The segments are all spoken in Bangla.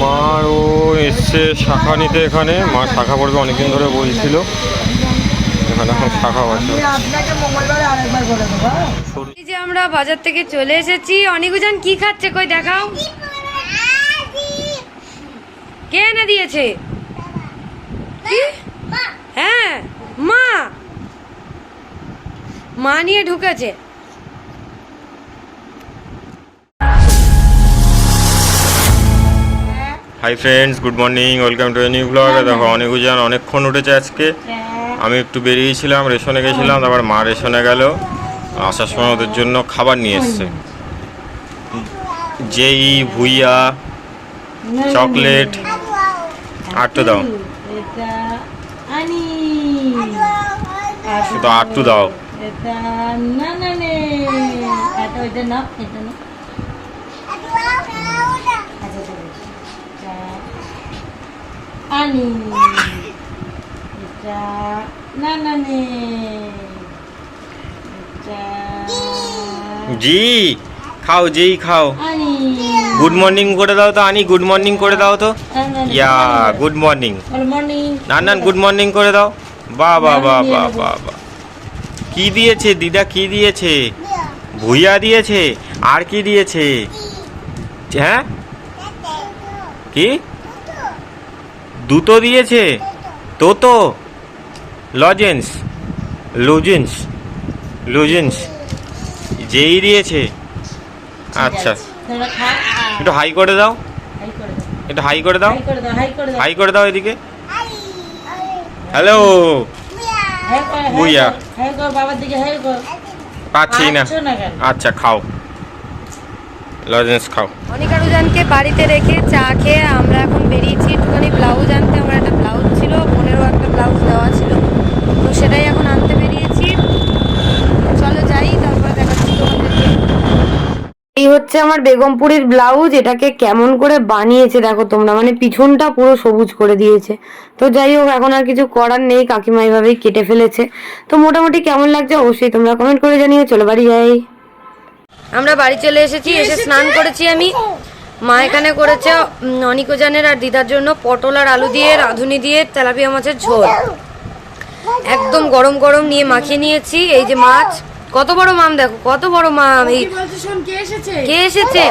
মার ও এসছে শাখা নিতে এখানে। মা শাখা পড়বে অনেকদিন ধরে বলছিল। এখানে এখন শাখা আছে আপনাকে মঙ্গলবারে আরেকবার বলে দেবো হ্যাঁ? এই যে আমরা বাজার থেকে চলে এসেছি। অনিকুজান কি খাচ্ছে কই দেখাও। কে এনে দিয়েছে? হ্যাঁ মা। মা নিয়ে ঢুকেছে। Hi friends good morning welcome to new blog দেখো অনেক উজান অনেকক্ষণ উঠেছে আজকে। আমি একটু বেরিয়েছিলাম রেশনে গেছিলাম তারপর মা রেশনে গেল। আসার সময় ওদের জন্য খাবার নিয়ে এসছে। যেই ভুইয়া চকলেট আটটু দাও। শুধু আটটু দাও। এটা না না এটা ওইটা না এটা না আচ্ছা ঠিক আছে এটা আনি এটা না না নে এটা জি খাও যেই খাও। গুড মর্নিং করে দাও তো আনি গুড মর্নিং করে দাও তো। Yeah good morning good morning না না গুড মর্নিং করে দাও। বাহ বাহ বাহ বাহ বাহ বাহ। কি দিয়েছে দিদা কি দিয়েছে? ভুইয়া দিয়েছে আর কি দিয়েছে? হ্যাঁ? কি? দুটো দিয়েছে। তোতো লজেন্স লুজেন্স লুজেন্স যেই দিয়েছে। আচ্ছা। একটু হাই করে দাও। হাই করে দাও। একটু হাই করে দাও। হাই করে দাও হাই করে দাও। হাই করে দাও এদিকে। হ্যালো। হ্যাঁ হ্যাঁ বুইয়া। পাচ্ছি না? আচ্ছা খাও। লজেন্স খাও। অনিকারুজানকে বাড়িতে রেখে চা খেয়ে আমরা এখন বেরিয়েছি। একটুখানি ব্লাউজ আনতে আমার একটা ব্লাউজ ছিল পনেরো একটা ব্লাউজ দেওয়া ছিল। তো সেটাই এখন আনতে বেরিয়েছি। চলো যাই তারপরে দেখাচ্ছি তোমাদেরকে। এই হচ্ছে আমার বেগমপুরের ব্লাউজ এটাকে কেমন করে বানিয়েছে দেখো তোমরা। মানে পিছনটা পুরো সবুজ করে দিয়েছে। তো যাই হোক এখন আর কিছু করার নেই কাকিমা এইভাবেই কেটে ফেলেছে। তো মোটামুটি কেমন লাগছে অবশ্যই তোমরা কমেন্ট করে জানিও। চলো বাড়ি যাই। আমরা বাড়ি চলে এসেছি এসে স্নান করেছি আমি। মা এখানে করেছে অনিকোজানের আর দিদার জন্য পটল আর আলু দিয়ে রাঁধুনি দিয়ে তেলাপিয়া মাছের ঝোল। একদম গরম গরম নিয়ে মাখিয়ে নিয়েছি। এই যে মাছ কত বড় মাম দেখো কত বড় মাম এই কে এসেছে?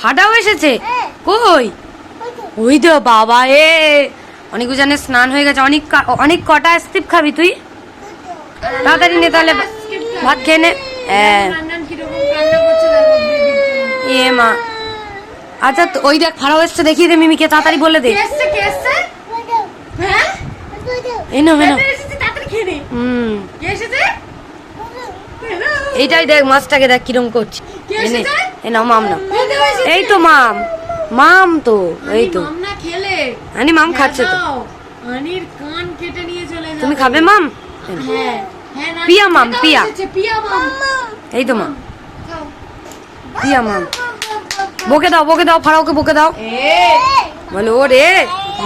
ফাটাও এসেছে? কই? ওই তো বাবা এ। অনিকুজানের স্নান হয়ে গেছে। অনেক অনেক কটা স্টিপ খাবি তুই? তাড়াতাড়ি নে তাহলে ভাত খেয়ে নে। হ্যাঁ। এ মা। আচ্ছা ওই দেখ ফাড়াও এসছে দেখিয়ে দে মিমিকে তাড়াতাড়ি বলে দে। এই নাও এই হুম। এইটাই দেখ মাছটাকে দেখ কিরম করছে। এই নে, নাও মাম নাও। এই তো মাম। মাম তো এই তো। না আনি মাম খাচ্ছে তো। আনির কান কেটে নিয়ে চলে যাও তুমি খাবে মাম? হ্যাঁ। হ্যাঁ পিয়া মাম, পিয়া। পিয়া মাম। এই তো মাম। দিয়া বকে দাও বকে দাও ফাড়াওকে বকে দাও। বলো ও রে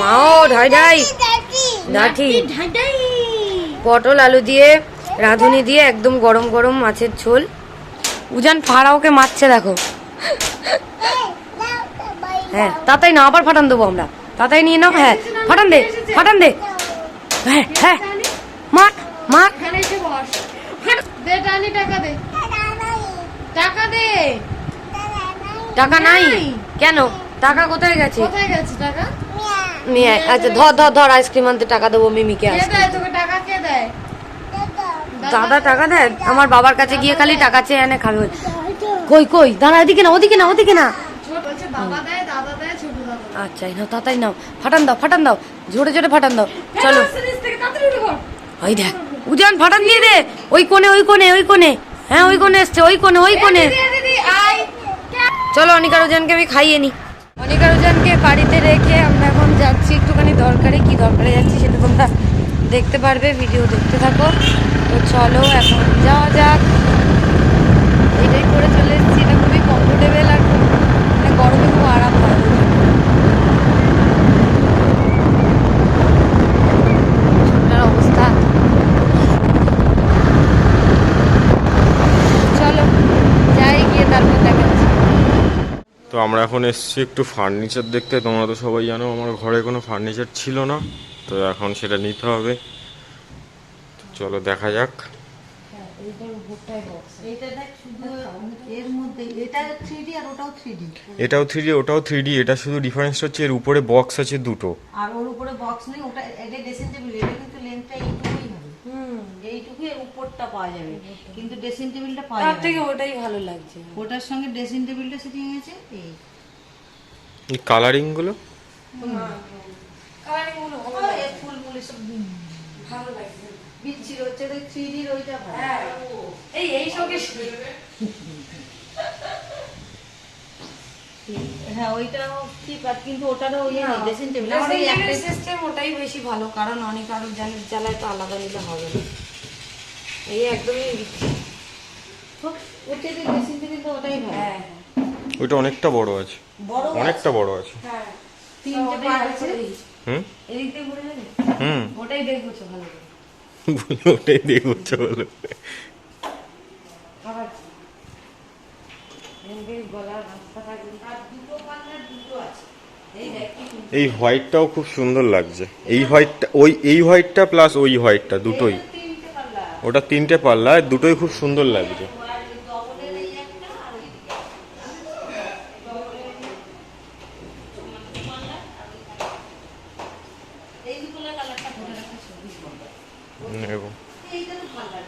মাও, ঢাই ঢাই। ডাঠি। ঢাডাই পটল আলু দিয়ে, রাঁধুনি দিয়ে, একদম গরম গরম মাছের ঝোল। উজান ফাড়াওকে মারছে, দেখো। হ্যাঁ তাতাই না, আবার ফাটান দেবো আমরা। তাতাই নিয়ে নাও হ্যাঁ ফাটান দে ফাটান দে। হ্যাঁ হ্যাঁ। মার মার। টাকা দে। টাকা দে। টাকা নাই। কেন? টাকা কোথায় গেছে? কোথায় গেছে টাকা? নিয়ে। আচ্ছা ধর ধর ধর আইসক্রিম আনতে টাকা দেবো মিমিকে কে আইসক্রিম দেয় তোকে? টাকা কে দেয়? দাদা টাকা দেয়? আমার বাবার কাছে গিয়ে খালি টাকা চেয়ে এনে খাবে। কই কই? দাঁড়া এদিকে না ওদিকে না ওদিকে না আচ্ছা নাও তাড়াতাড়ি নাও। ফাটান দাও ফাটান দাও। জোরে জোরে ফাটান দাও। চলো। ওই দেখ উজান ফাটান দিয়ে দে। ওই কোণে ওই কোণে ওই কোণে। হ্যাঁ ওই কোণে এসছে ওই কোণে ওই কোণে। চলো অনিকার রোজানকে আমি খাইয়ে নিই অনিকার রোজানকে বাড়িতে রেখে আমরা এখন যাচ্ছি একটুখানি দরকারে। কি দরকারে যাচ্ছি সেটা তোমরা দেখতে পারবে, ভিডিও দেখতে থাকো। তো চলো এখন যাওয়া যাক এটাই করে চলে এসেছি এটা খুবই কমফোর্টেবল আর খুব মানে গরমে খুব আরাম হয় ঠান্ডার অবস্থা চলো যাই গিয়ে তারপর দেখা যাচ্ছে তো আমরা এখন এসেছি একটু ফার্নিচার দেখতে। তোমরা তো সবাই জানো, আমার ঘরে কোনো ফার্নিচার ছিল না। তো এখন সেটা নিতে হবে। চলো দেখা যাক। এটাও থ্রি ডি ওটাও থ্রি ডি এটা শুধু ডিফারেন্সটা হচ্ছে, এর উপরে বক্স আছে দুটো। আর ওর উপরে বক্স নেই, ওটা এটা ড্রেসিং এটা কিন্তু লেন্থটা এইটুকুই এর উপরটা পাওয়া যাবে। কিন্তু ড্রেসিং টেবিলটা পাওয়া তার যাবে থেকে ওটাই ভালো লাগছে। ওটার সঙ্গে ড্রেসিং টেবিলটা সেটিং আছে এই। এই কালারিংগুলো কালারিংগুলো ও, এর ফুল ফুল সব ভালো লাগছে। বিচ্ছির হচ্ছে ওই থ্রি ডির ওইটা হ্যাঁ। এই এই সঙ্গে হ্যাঁ ওইটাও ঠিক আছে কিন্তু ওটারও ইয়ে নেই ড্রেসিং টেবিল আমার ওই একটা সিস্টেম ওটাই বেশি ভালো কারণ অনেক আরও জ্বালায় তো আলাদা নিলে হবে না। এই একদমই ড্রেসিং টেবিল তো ওটাই ভালো। হ্যাঁ। ওইটা অনেকটা বড় আছে। বড় অনেকটা বড় আছে। হ্যাঁ। তিনটে আছে? হুম? এদিক দিয়ে ঘুরে যাবে? হুম। ওটাই দেখব ভালো করে। ওটাই বলো আবার এদিকে গলার রাস্তা থাকবে আর দুটো পাল্লার দুটো আছে এই দেখ কি সুন্দর। এই হোয়াইটটাও খুব সুন্দর লাগছে। এই হোয়াইটটা ওই এই হোয়াইটটা প্লাস ওই হোয়াইটটা দুটোই। ওটা তিনটে পাল্লা দুটোই খুব সুন্দর লাগছে নেব।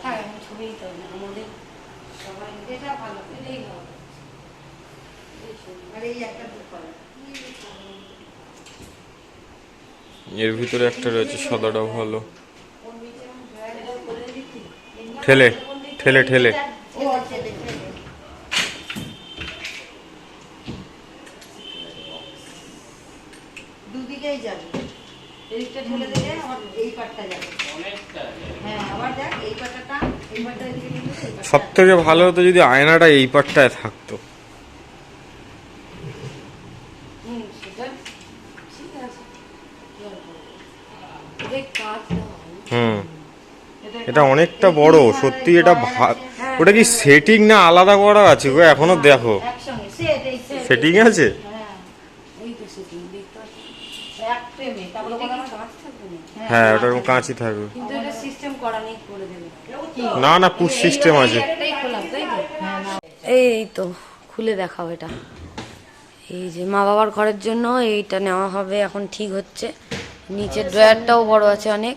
হ্যাঁ আমি ছবিই তো আমাদের সবাই এটা ভালো এটাই ভালো আর এই একটা দুপাল্লা এর ভিতরে একটা রয়েছে সাদাটাও ভালো ঠেলে ঠেলে ঠেলে। ও দুদিকেই যাবে। এদিকটা ঠেলে দিলে আবার এই পাটটা যাবে। হ্যাঁ আবার দেখ এই পাটটা এই পাটটা এদিকে নিয়ে গেলে এই পাটটা সব থেকে ভালো হতো যদি আয়নাটা এই পাটটায় থাকতো হুম সেটা ঠিক আছে কি আর করব? এটাই কাজ দেওয়া হয় না? হুম এটা অনেকটা বড়, সত্যি এটা ওটা কি সেটিং না আলাদা করা আছে? গো, এখনও দেখো। সেট আছে? হ্যাঁ ওটা কাঁচি থাকবে। না না, পুশ সিস্টেম আছে। এই তো, খুলে দেখাও এটা। এই যে মা বাবার ঘরের জন্য এইটা নেওয়া হবে, এখন ঠিক হচ্ছে। নিচের ড্রয়ারটাও বড় আছে অনেক।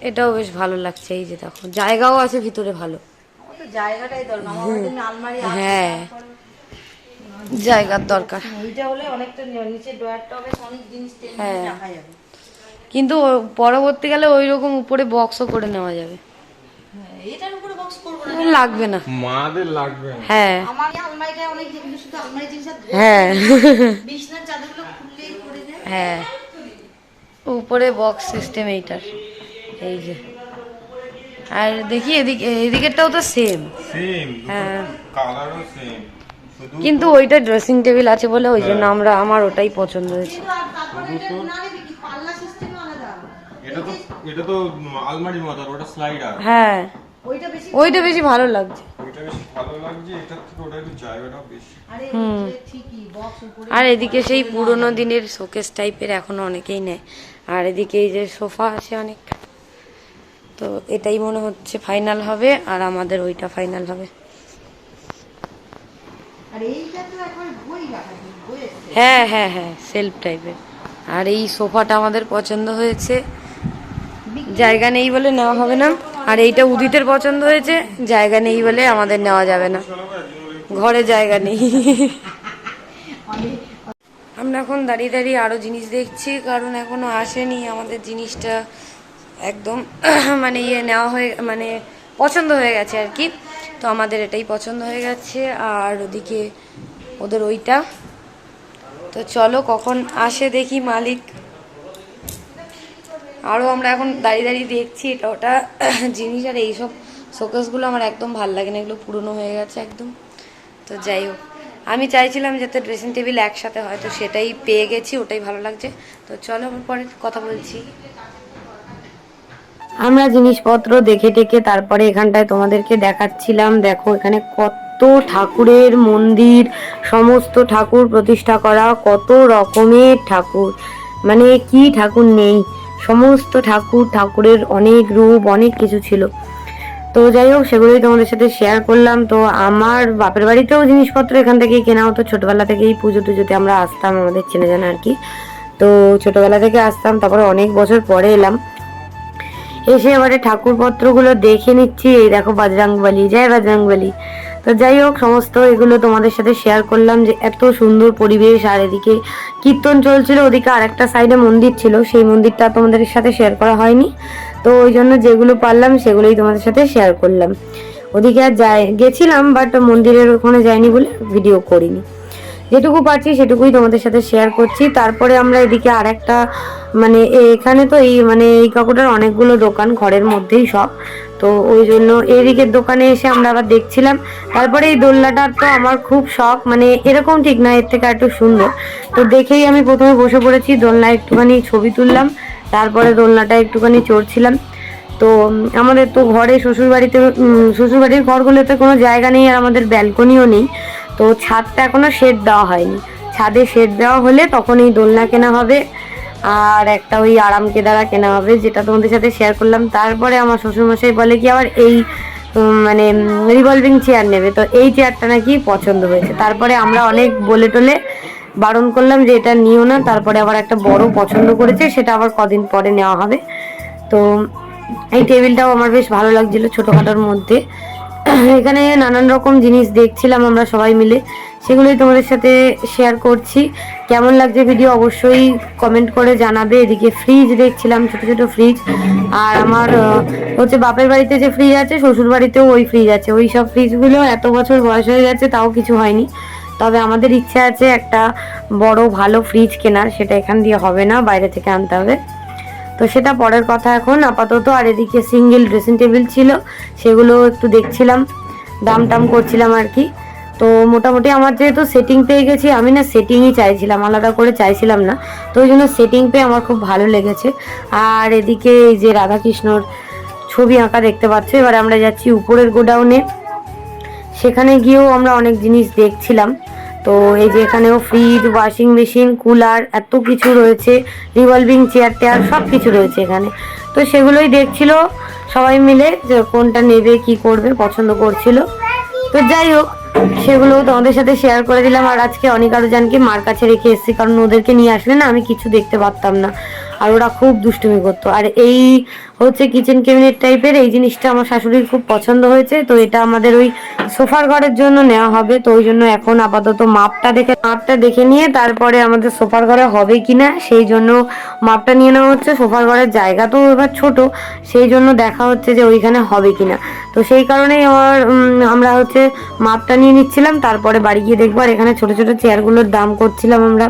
এটাও বেশ ভালো লাগছে এই যে দেখো। জায়গাও আছে ভিতরে ভালো। জায়গাটাই আলমারি হ্যাঁ। জায়গার দরকার। ওইটা হলে অনেকটা নিচে ড্রয়ারটা বেশ অনেক জিনিস টেনে হ্যাঁ। রাখা যাবে। কিন্তু পরবর্তীকালে ওই রকম উপরে বক্সও করে নেওয়া যাবে। হ্যাঁ, এটার উপরে বক্স করব না। লাগবে না। মাদের লাগবে হ্যাঁ। আমার আলমারিটা অনেক জিনিস শুধু আলমারি জিনিস হ্যাঁ। বিছনার চাদরগুলো খুললেই পড়ে যায়। হ্যাঁ। উপরে বক্স সিস্টেম এইটার। এই যে। আর দেখি এদিকে এদিকেরটাও তো সেম সেম হ্যাঁ। কালারও সেম কিন্তু ওইটা ড্রেসিং টেবিল আছে বলে ওই জন্য আমরা আমার ওটাই পছন্দ হয়েছে। এটা তো এটা তো আলমারির মতো ওটা স্লাইডার হ্যাঁ। ওইটা বেশি ভালো লাগছে। আর এদিকে সেই পুরোনো দিনের শোকেস টাইপের এখনও অনেকেই নেয়। আর এদিকে এই যে সোফা আছে অনেক তো এটাই মনে হচ্ছে ফাইনাল হবে আর আমাদের ওইটা ফাইনাল হবে। হ্যাঁ হ্যাঁ হ্যাঁ সেলফ টাইপের আর এই সোফাটা আমাদের পছন্দ হয়েছে। জায়গা নেই বলে নেওয়া হবে না। আর এইটা উদিতের পছন্দ হয়েছে। জায়গা নেই বলে আমাদের নেওয়া যাবে না। ঘরে জায়গা নেই। আমরা এখন দাঁড়িয়ে দাঁড়িয়ে আরও জিনিস দেখছি কারণ এখনও আসেনি আমাদের জিনিসটা। একদম মানে ইয়ে নেওয়া হয়ে মানে পছন্দ হয়ে গেছে আর কি। তো আমাদের এটাই পছন্দ হয়ে গেছে। আর ওদিকে ওদের ওইটা। তো চলো কখন আসে দেখি মালিক। আরও আমরা এখন দাঁড়িয়ে দাঁড়িয়ে দেখছি এটা ওটা জিনিস। আর এইসব শোকেসগুলো আমার একদম ভালো লাগে না। এগুলো পুরনো হয়ে গেছে একদম। তো যাই হোক, আমি চাইছিলাম যাতে ড্রেসিং টেবিল একসাথে হয়, তো সেটাই পেয়ে গেছি, ওটাই ভালো লাগছে। তো চলো আবার পরে কথা বলছি। আমরা জিনিসপত্র দেখে টেকে তারপরে এখানটায় তোমাদেরকে দেখাচ্ছিলাম। দেখো, এখানে কত ঠাকুরের মন্দির, সমস্ত ঠাকুর প্রতিষ্ঠা করা, কত রকমের ঠাকুর। মানে কি ঠাকুর নেই? সমস্ত ঠাকুর ঠাকুরের অনেক রূপ, অনেক কিছু ছিল। তো যাই হোক, সেগুলোই তোমাদের সাথে শেয়ার করলাম। তো আমার বাপের বাড়িতেও জিনিসপত্র এখান থেকেই কেনা হতো। ছোটবেলা থেকেই পুজো টুজোতে আমরা আসতাম আমাদের চেনে জানা আর কি। তো ছোটবেলা থেকে আসতাম, তারপরে অনেক বছর পরে এলাম। এসে এবারে ঠাকুরপত্রগুলো দেখে নিচ্ছি। এই দেখো বাজরাংবালি জয় বাজরাংবালি তো যাই হোক, সমস্ত এগুলো তোমাদের সাথে শেয়ার করলাম যে এত সুন্দর পরিবেশ আর এদিকে কীর্তন চলছিল, ওদিকে আরেকটা সাইডে মন্দির ছিল, সেই মন্দিরটা তোমাদের সাথে শেয়ার করা হয়নি। তো ওই জন্য যেগুলো পারলাম, সেগুলোই তোমাদের সাথে শেয়ার করলাম। ওদিকে আর যাই, গেছিলাম বাট মন্দিরের ওখানে যাইনি বলে ভিডিও করিনি। যেটুকু পারছি সেটুকুই তোমাদের সাথে শেয়ার করছি। তারপরে আমরা এদিকে আর একটা মানে এখানে তো এই মানে এই কাকুটার অনেকগুলো দোকান ঘরের মধ্যেই সব। তো ওই জন্য এদিকের দোকানে এসে আমরা আবার দেখছিলাম। তারপরে এই দোলনাটার তো আমার খুব শখ মানে এরকম ঠিক না, এর থেকে একটু সুন্দর। তো দেখেই আমি প্রথমে বসে পড়েছি, দোলনায় একটুখানি ছবি তুললাম, তারপরে দোলনাটা একটুখানি চড়ছিলাম। তো আমাদের তো ঘরে শ্বশুরবাড়িতে শ্বশুরবাড়ির ঘরগুলোতে কোনো জায়গা নেই আর আমাদের ব্যালকনিও নেই। তো ছাদটা এখনও শেড দেওয়া হয়নি। ছাদে শেড দেওয়া হলে তখন এই দোলনা কেনা হবে আর একটা ওই আরাম কেদারা কেনা হবে, যেটা তোমাদের সাথে শেয়ার করলাম। তারপরে আমার শ্বশুরমশাই বলে কি, আবার এই মানে রিভলভিং চেয়ার নেবে। তো এই চেয়ারটা নাকি পছন্দ হয়েছে। তারপরে আমরা অনেক বলে টলে বারণ করলাম যে এটা নিও না। তারপরে আবার একটা বড় পছন্দ করেছে, সেটা আবার কদিন পরে নেওয়া হবে। তো এই টেবিলটাও আমার বেশ ভালো লাগছিল ছোটোখাটোর মধ্যে। এখানে নানান রকম জিনিস দেখছিলাম আমরা সবাই মিলে। সেগুলোই তোমাদের সাথে শেয়ার করছি। কেমন লাগছে ভিডিও অবশ্যই কমেন্ট করে জানাবে। এদিকে ফ্রিজ দেখছিলাম, ছোট ছোট ফ্রিজ আর আমার হচ্ছে বাপের বাড়িতে যে ফ্রিজ আছে শ্বশুর বাড়িতেও ওই ফ্রিজ আছে। ওই সব ফ্রিজগুলো এত বছর বয়স হয়ে গেছে, তাও কিছু হয়নি। তবে আমাদের ইচ্ছা আছে একটা বড় ভালো ফ্রিজ কেনার, সেটা এখান দিয়ে হবে না, বাইরে থেকে আনতে হবে। তো সেটা পরের কথা এখন, আপাতত। আর এদিকে সিঙ্গেল ড্রেসিং টেবিল ছিল, সেগুলো একটু দেখছিলাম, দাম টাম করছিলাম আর কি। তো মোটামুটি আমার যেহেতু সেটিং পেয়ে গেছি, আমি না সেটিংই চাইছিলাম, আলাদা করে চাইছিলাম না। তো ওই জন্য সেটিং পেয়ে আমার খুব ভালো লেগেছে। আর এদিকে এই যে রাধাকৃষ্ণর ছবি আঁকা দেখতে পাচ্ছ, এবার আমরা যাচ্ছি উপরের গোডাউনে। সেখানে গিয়েও আমরা অনেক জিনিস দেখছিলাম। তো এই যে এখানেও ফ্রিজ ওয়াশিং মেশিন কুলার এত কিছু রয়েছে রিভলভিং চেয়ার টেয়ার সব কিছু রয়েছে এখানে। তো সেগুলোই দেখছিল সবাই মিলে যে কোনটা নেবে, কি করবে, পছন্দ করছিল। তো যাই হোক সেগুলোও তোমাদের সাথে শেয়ার করে দিলাম। আর আজকে অনেক আরও জানকে মার কাছে রেখে এসেছি, কারণ ওদেরকে নিয়ে আসলে না আমি কিছু দেখতে পারতাম না। আর ওরা খুব দুষ্টুমি করতো। আর এই হচ্ছে কিচেন ক্যাবিনেট টাইপের এই জিনিসটা আমার শাশুড়ির খুব পছন্দ হয়েছে। তো এটা আমাদের ওই সোফার ঘরের জন্য নেওয়া হবে। তো ওই জন্য এখন আপাতত মাপটা দেখে মাপটা দেখে নিয়ে তারপরে আমাদের সোফার ঘরে হবে কিনা, সেই জন্য মাপটা নিয়ে নেওয়া হচ্ছে। সোফার ঘরের জায়গা তো এবার ছোট, সেই জন্য দেখা হচ্ছে যে ওইখানে হবে কিনা। তো সেই কারণেই আমার আমরা হচ্ছে মাপটা নিয়ে নিচ্ছিলাম। তারপরে বাড়ি গিয়ে দেখব আর এখানে ছোট ছোট চেয়ারগুলোর দাম করছিলাম আমরা।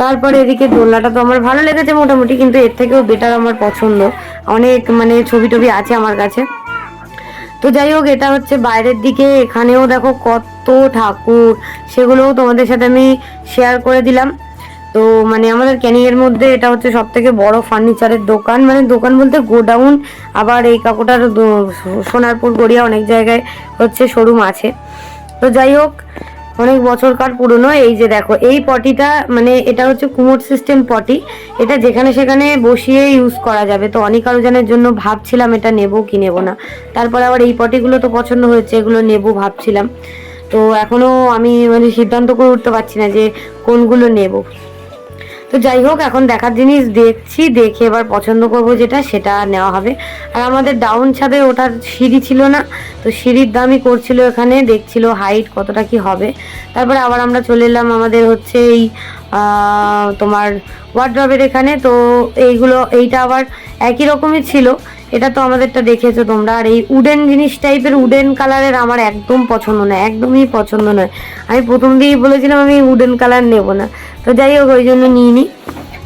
তারপরে এদিকে দোলনাটা তো আমার ভালো লেগেছে মোটামুটি, কিন্তু এর থেকেও বেটার আমার পছন্দ। অনেক মানে ছবি টবি আছে আমার কাছে। তো যাই হোক, এটা হচ্ছে বাইরের দিকে, এখানেও দেখো কত ঠাকুর, সেগুলোও তোমাদের সাথে আমি শেয়ার করে দিলাম। তো মানে আমাদের ক্যানিংয়ের মধ্যে এটা হচ্ছে সব থেকে বড় ফার্নিচারের দোকান। মানে দোকান বলতে গোডাউন, আবার এই কাকুটার সোনারপুর গড়িয়া অনেক জায়গায় হচ্ছে শোরুম আছে। তো যাই হোক অনেক বছরকার পুরনো, এই যে দেখো, এই পটিটা মানে এটা হচ্ছে কুমোর সিস্টেম পটি। এটা যেখানে সেখানে বসিয়ে ইউজ করা যাবে। তো অনেক আরোজনের জন্য ভাবছিলাম এটা নেব কি নেব না। তারপরে আবার এই পটিগুলো তো পছন্দ হয়েছে, এগুলো নেব ভাবছিলাম। তো এখনও আমি মানে সিদ্ধান্ত করে উঠতে পারছি না যে কোনগুলো নেব। তো যাই হোক, এখন দেখার জিনিস দেখছি, দেখে এবার পছন্দ করব যেটা, সেটা নেওয়া হবে। আর আমাদের ডাউন ছাদে ওটার সিঁড়ি ছিল না, তো সিঁড়ির দামই করছিল এখানে, দেখছিল হাইট কতটা কি হবে। তারপরে আবার আমরা চলে এলাম আমাদের হচ্ছে এই তোমার ওয়ার্ড্রবের এখানে, তো এইগুলো, এইটা আবার একই রকমই ছিল। এটা তো আমাদেরটা দেখেছ তোমরা। আর এই উডেন জিনিস টাইপের উডেন কালারের আমার একদম পছন্দ নয়, একদমই পছন্দ নয়। আমি প্রথম দিকেই বলেছিলাম আমি উডেন কালার নেব না। তো যাই হোক, ওই জন্য নিইনি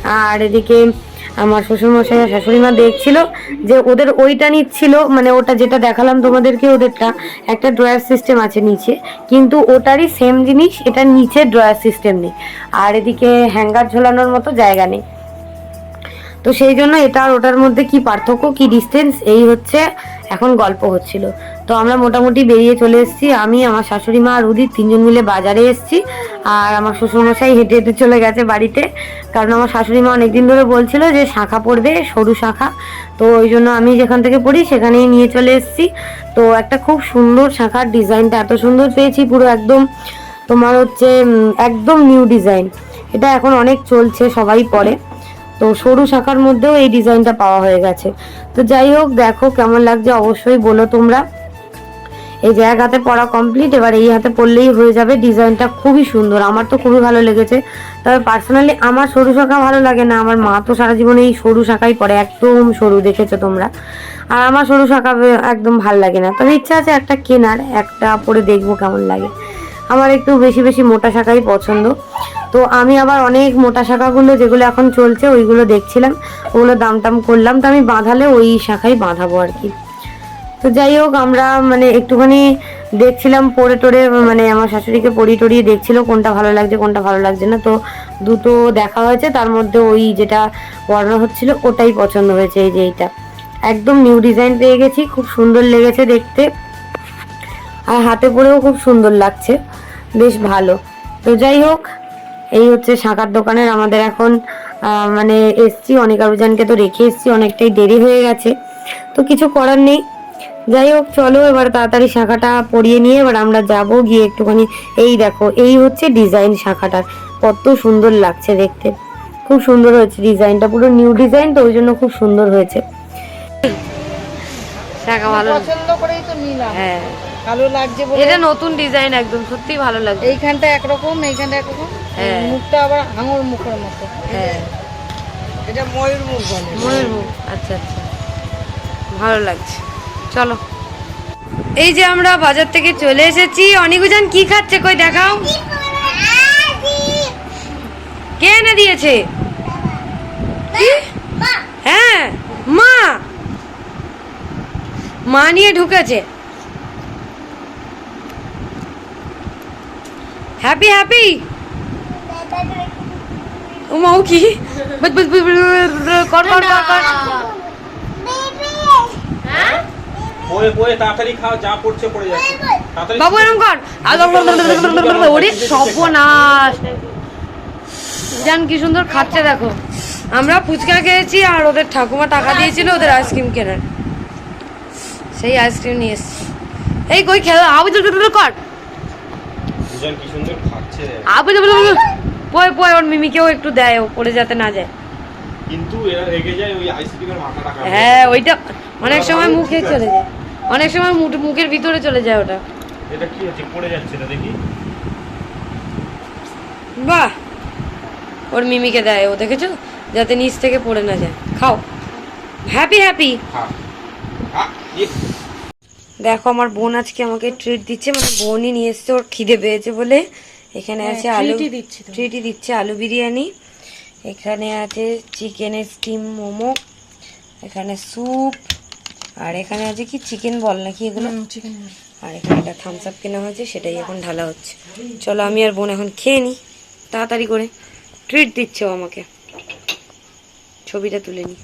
আর এদিকে আমার শ্বশুরমশাই আর শাশুড়ি মা দেখছিল যে ওদের ওইটা নিচ্ছিল মানে ওটা যেটা দেখালাম তোমাদেরকে ওদেরটা, একটা ড্রয়ার সিস্টেম আছে নিচে। কিন্তু ওটারই সেম জিনিস, এটা নিচে ড্রয়ার সিস্টেম নেই। আর এদিকে হ্যাঙ্গার ঝোলানোর মতো জায়গা নেই। তো সেই জন্য এটা আর ওটার মধ্যে কি পার্থক্য, কি ডিস্টেন্স এই হচ্ছে এখন গল্প হচ্ছিল। তো আমরা মোটামুটি বেরিয়ে চলে এসেছি। আমি, আমার শাশুড়ি মা আর উদিত তিনজন মিলে বাজারে এসেছি। আর আমার শ্বশুরমশাই হেঁটে হেঁটে চলে গেছে বাড়িতে। কারণ আমার শাশুড়ি মা অনেকদিন ধরে বলছিল যে শাখা পড়বে, সরু শাখা। তো ওই জন্য আমি যেখান থেকে পড়ি সেখানেই নিয়ে চলে এসেছি। তো একটা খুব সুন্দর শাখার ডিজাইনটা এত সুন্দর পেয়েছি পুরো একদম তোমার হচ্ছে একদম নিউ ডিজাইন এটা এখন অনেক চলছে, সবাই পরে। তো সরু শাখার মধ্যেও এই ডিজাইনটা পাওয়া হয়ে গেছে। তো যাই হোক, দেখো কেমন লাগছে অবশ্যই বলো তোমরা। এই যে এক হাতে পড়া কমপ্লিট এবার এই হাতে পড়লেই হয়ে যাবে ডিজাইনটা। খুবই সুন্দর, আমার তো খুবই ভালো লেগেছে। তবে পার্সোনালি আমার সরু শাখা ভালো লাগে না, আমার মা তো সারা জীবনে এই সরু শাখাই পরে, একদম সরু, দেখেছ তোমরা? আর আমার সরু শাখা একদম ভালো লাগে না। তবে ইচ্ছা আছে একটা কেনার, একটা পরে দেখব কেমন লাগে। আমার একটু বেশি বেশি মোটা শাখাই পছন্দ। তো আমি আবার অনেক মোটা শাখাগুলো যেগুলো এখন চলছে ওইগুলো দেখছিলাম, ওগুলো দাম টাম করলাম। তো আমি বাঁধালে ওই শাখাই বাঁধাবো আর কি। তো যাই হোক, আমরা মানে একটুখানি দেখছিলাম পরে টোরে মানে আমার শাশুড়িকে পড়ি টড়িয়ে দেখছিল কোনটা ভালো লাগছে, কোনটা ভালো লাগছে না। তো দুটো দেখা হয়েছে, তার মধ্যে ওই যেটা পড়ানো হচ্ছিল ওটাই পছন্দ হয়েছে, এই যে এইটা। একদম নিউ ডিজাইন পেয়ে গেছি, খুব সুন্দর লেগেছে দেখতে। আর হাতে পরেও খুব সুন্দর লাগছে। বেশ ভালো। তো যাই হোক এই হচ্ছে শাঁখার দোকানের আমাদের এখন মানে এসছি। অনেক আরুজানকে তো রেখে এসছি অনেকটাই দেরি হয়ে গেছে। তো কিছু করার নেই। যাই হোক চলো এবার তাড়াতাড়ি শাখাটা পরিয়ে নিয়ে এবার আমরা যাব গিয়ে একটুখানি। এই দেখো এই হচ্ছে ডিজাইন শাখাটার। কত সুন্দর লাগছে দেখতে। খুব সুন্দর হয়েছে ডিজাইনটা পুরো নিউ ডিজাইন তো ওই জন্য খুব সুন্দর হয়েছে। শাখা ভালো। পছন্দ করেই তো নিলাম। হ্যাঁ। ভালো লাগছে বলে এটা নতুন ডিজাইন একদম সত্যি ভালো লাগছে। এইখানটা একরকম এইখানটা একরকম। হ্যাঁ। মুখটা আবার আঙুর মুখের মতো। হ্যাঁ। এটা ময়ূর মুখ বলে। ময়ূর মুখ আচ্ছা আচ্ছা। ভালো লাগছে। চলো। এই যে আমরা বাজার থেকে চলে এসেছি। অনিকুজান কি খাচ্ছে কই দেখাও। কে এনে দিয়েছে? হ্যাঁ মা। মা নিয়ে ঢুকেছে। হ্যাপি হ্যাপি ও মাও কি বস বস বস, কর কর কর কর বয়ে বয়ে তাড়াতাড়ি খাও যা পড়ছে পড়ে যাচ্ছে। তাড়াতাড়ি বাবু এরকম কর। ওরে সর্বনাশ। জান কি সুন্দর খাচ্ছে দেখো। আমরা ফুচকা খেয়েছি আর ওদের ঠাকুমা টাকা দিয়েছিল ওদের আইসক্রিম কেনার। সেই আইসক্রিম নিয়ে এসছি। এই কই খেলা? আবু কর। দুজন কি সুন্দর খাচ্ছে। আবু পয় পয় ওর মিমিকেও একটু দেয় ও পড়ে যাতে না যায়। কিন্তু এরা রেগে যায় ওই আইসক্রিমের হ্যাঁ ওইটা অনেক সময় মুখে চলে যায় অনেক সময় মুখ- মুখের ভিতরে চলে যায় ওটা। এটা কি হচ্ছে পড়ে যাচ্ছে না দেখি? বাহ! ওর মিমিকে দেয় ও দেখেছ? যাতে নিচ থেকে পড়ে না যায়। খাও। হ্যাপি হ্যাপি ইয়ে। দেখো আমার বোন আজকে আমাকে ট্রিট দিচ্ছে মানে বোনই নিয়ে এসছে ওর খিদে পেয়েছে বলে। এখানে আছে আলু ট্রিটই দিচ্ছে আলু বিরিয়ানি। এখানে আছে চিকেনের স্টিম মোমো এখানে স্যুপ আর এখানে আছে কি চিকেন বল নাকি এগুলো? আর এখানে একটা থামস আপ কেনা হয়েছে সেটাই এখন ঢালা হচ্ছে। চলো আমি আর বোন এখন খেয়ে নিই তাড়াতাড়ি করে। ট্রিট দিচ্ছে আমাকে। ছবিটা তুলে নিই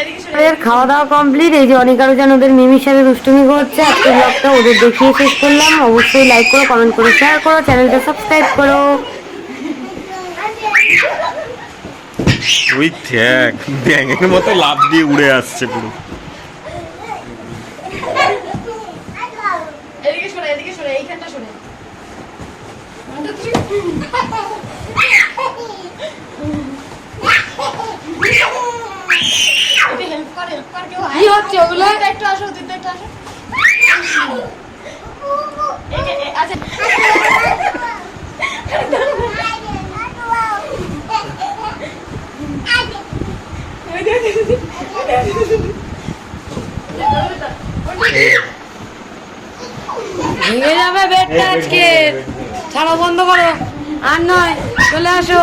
আমাদের খাওয়া দাওয়া কমপ্লিট এই যে অনেক আরও যেন ওদের মিমির সাথে দুষ্টুমি করছে আজকে ব্লগটা ওদের দেখিয়ে শেষ করলাম। অবশ্যই লাইক করো কমেন্ট করো শেয়ার করো চ্যানেলটা সাবস্ক্রাইব করো। ওই দেখ ব্যাঙের মতো লাভ দিয়ে উড়ে আসছে পুরো। এদিকে কি হচ্ছে ওগুলো একটু আসো দিদা একটু আসো ভেঙে যাবে বেডটা আজকে। ছাড়ো বন্ধ করো। আর নয়, চলে আসো।